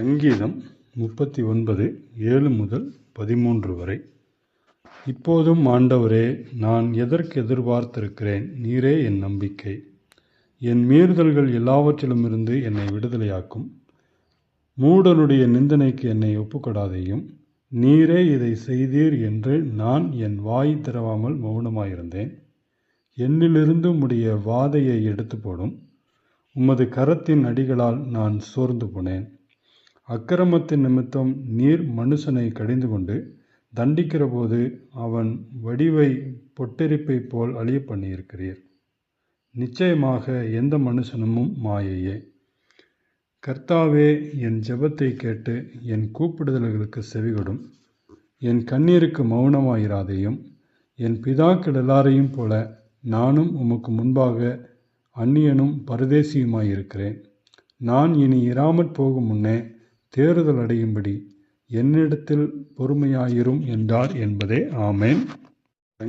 சங்கீதம் முப்பத்தி ஒன்பது ஏழு முதல் பதிமூன்று வரை. இப்போதும் ஆண்டவரே நான் எதற்கு எதிர்பார்த்திருக்கிறேன்? நீரே என் நம்பிக்கை. என் மீறுதல்கள் எல்லாவற்றிலுமிருந்து என்னை விடுதலையாக்கும். மூடனுடைய நிந்தனைக்கு என்னை ஒப்புக்கொடாதையும். நீரே இதை செய்தீர் என்று நான் என் வாய் திறவாமல் மௌனமாயிருந்தேன். என்னிலிருந்து உடைய வாதையை எடுத்து போடும் உமது கரத்தின் அடிகளால் நான் சோர்ந்து போனேன். அக்கிரமத்தின் நிமித்தம் நீர் மனுஷனை கடிந்து கொண்டு தண்டிக்கிறபோது அவன் வடிவை பொட்டெரிப்பைப் போல் அழிய பண்ணியிருக்கிறீர். நிச்சயமாக எந்த மனுஷனமும் மாயையே. கர்த்தாவே என் ஜெபத்தை கேட்டு என் கூப்பிடுதல்களுக்கு செவிகொடும். என் கண்ணீருக்கு மௌனமாயிராதையும் என் பிதாக்கள் எல்லாரையும் போல நானும் உமக்கு முன்பாக அந்நியனும் பரதேசியுமாயிருக்கிறேன். நான் இனி இராமற் போகும் முன்னே தேறுதல் அடையும்படி என்னிடத்தில் பொறுமையாயிரும் என்றார் என்பதே ஆமேன்.